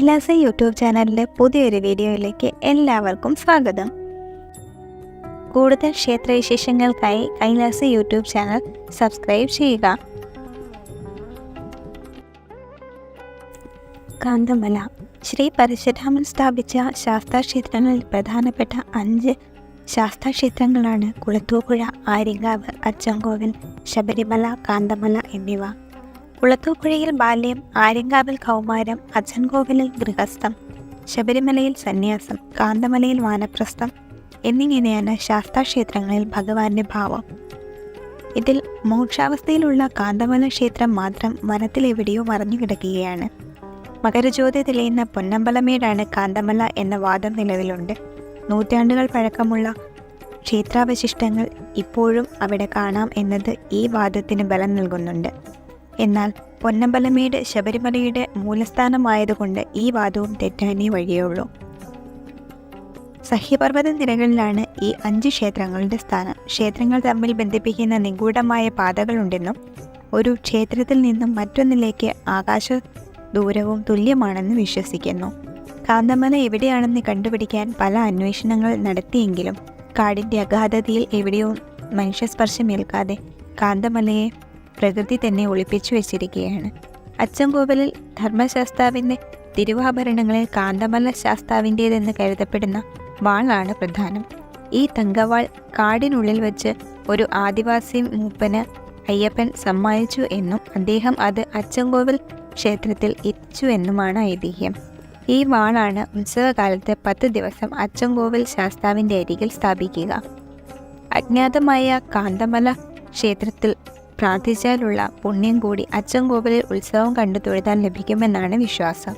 Kailasa YouTube ചാനലിലെ പുതിയൊരു വീഡിയോയിലേക്ക് എല്ലാവർക്കും സ്വാഗതം. കൂടുതൽ ക്ഷേത്രവിശേഷങ്ങൾക്കായി കൈലാസ യൂട്യൂബ് ചാനൽ സബ്സ്ക്രൈബ് ചെയ്യുക. കാന്തമല. ശ്രീ പരശുരാമൻ സ്ഥാപിച്ച ശാസ്താക്ഷേത്രങ്ങളിൽ പ്രധാനപ്പെട്ട അഞ്ച് ശാസ്താക്ഷേത്രങ്ങളാണ് കുളത്തൂപ്പുഴ ആര്യങ്കാവ് അച്ചൻകോവിൽ ശബരിമല കാന്തമല എന്നിവ. കുളത്തൂപ്പുഴയിൽ ബാല്യം ആര്യങ്കാവിൽ കൗമാരം അച്ഛൻകോവിലിൽ ഗൃഹസ്ഥം ശബരിമലയിൽ സന്യാസം കാന്തമലയിൽ വാനപ്രസ്ഥം എന്നിങ്ങനെയാണ് ശാസ്താക്ഷേത്രങ്ങളിൽ ഭഗവാന്റെ ഭാവം. ഇതിൽ മോക്ഷാവസ്ഥയിലുള്ള കാന്തമല ക്ഷേത്രം മാത്രം വനത്തിലെവിടെയോ മറഞ്ഞു കിടക്കുകയാണ്. മകരജ്യോതി തെളിയുന്ന പൊന്നമ്പലമേടാണ് കാന്തമല എന്ന വാദം നിലവിലുണ്ട്. നൂറ്റാണ്ടുകൾ പഴക്കമുള്ള ക്ഷേത്രാവശിഷ്ടങ്ങൾ ഇപ്പോഴും അവിടെ കാണാം എന്നത് ഈ വാദത്തിന് ബലം നൽകുന്നുണ്ട്. എന്നാൽ പൊന്നമ്പലമേട് ശബരിമലയുടെ മൂലസ്ഥാനമായതുകൊണ്ട് ഈ വാദവും തെറ്റാനേ വഴിയുള്ളൂ. സഹ്യപർവത നിരകളിലാണ് ഈ അഞ്ച് ക്ഷേത്രങ്ങളുടെ സ്ഥാനം. ക്ഷേത്രങ്ങൾ തമ്മിൽ ബന്ധിപ്പിക്കുന്ന നിഗൂഢമായ പാതകളുണ്ടെന്നും ഒരു ക്ഷേത്രത്തിൽ നിന്നും മറ്റൊന്നിലേക്ക് ആകാശ ദൂരവും തുല്യമാണെന്ന് വിശ്വസിക്കുന്നു. കാന്തമല എവിടെയാണെന്ന് കണ്ടുപിടിക്കാൻ പല അന്വേഷണങ്ങൾ നടത്തിയെങ്കിലും കാടിന്റെ അഗാധതയിൽ എവിടെയോ മനുഷ്യസ്പർശമേൽക്കാതെ കാന്തമലയെ പ്രകൃതി തന്നെ ഒളിപ്പിച്ചു വെച്ചിരിക്കുകയാണ്. അച്ചൻകോവിലിൽ ധർമ്മശാസ്താവിന്റെ തിരുവാഭരണങ്ങളിൽ കാന്തമല്ല ശാസ്താവിന്റേതെന്ന് കരുതപ്പെടുന്ന വാളാണ് പ്രധാനം. ഈ തങ്കവാൾ കാടിനുള്ളിൽ വെച്ച് ഒരു ആദിവാസി മൂപ്പന് അയ്യപ്പൻ സമ്മാനിച്ചു എന്നും അദ്ദേഹം അത് അച്ചൻകോവിൽ ക്ഷേത്രത്തിൽ എത്തിച്ചു എന്നുമാണ് ഐതിഹ്യം. ഈ വാളാണ് ഉത്സവകാലത്ത് പത്ത് ദിവസം അച്ചൻകോവിൽ ശാസ്താവിന്റെ അരികിൽ സ്ഥാപിക്കുക. അജ്ഞാതമായ കാന്തമല ക്ഷേത്രത്തിൽ പ്രാർത്ഥിച്ചാലുള്ള പുണ്യം കൂടി അച്ചൻകോവിലിൽ ഉത്സവം കണ്ടു തൊഴുതാൻ ലഭിക്കുമെന്നാണ് വിശ്വാസം.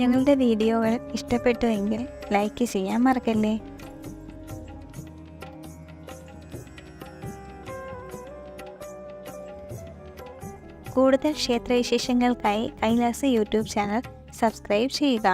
ഞങ്ങളുടെ വീഡിയോകൾ ഇഷ്ടപ്പെട്ടുവെങ്കിൽ ലൈക്ക് ചെയ്യാൻ മറക്കല്ലേ? കൂടുതൽ ക്ഷേത്രവിശേഷങ്ങൾക്കായി കൈലാസ യൂട്യൂബ് ചാനൽ സബ്സ്ക്രൈബ് ചെയ്യുക.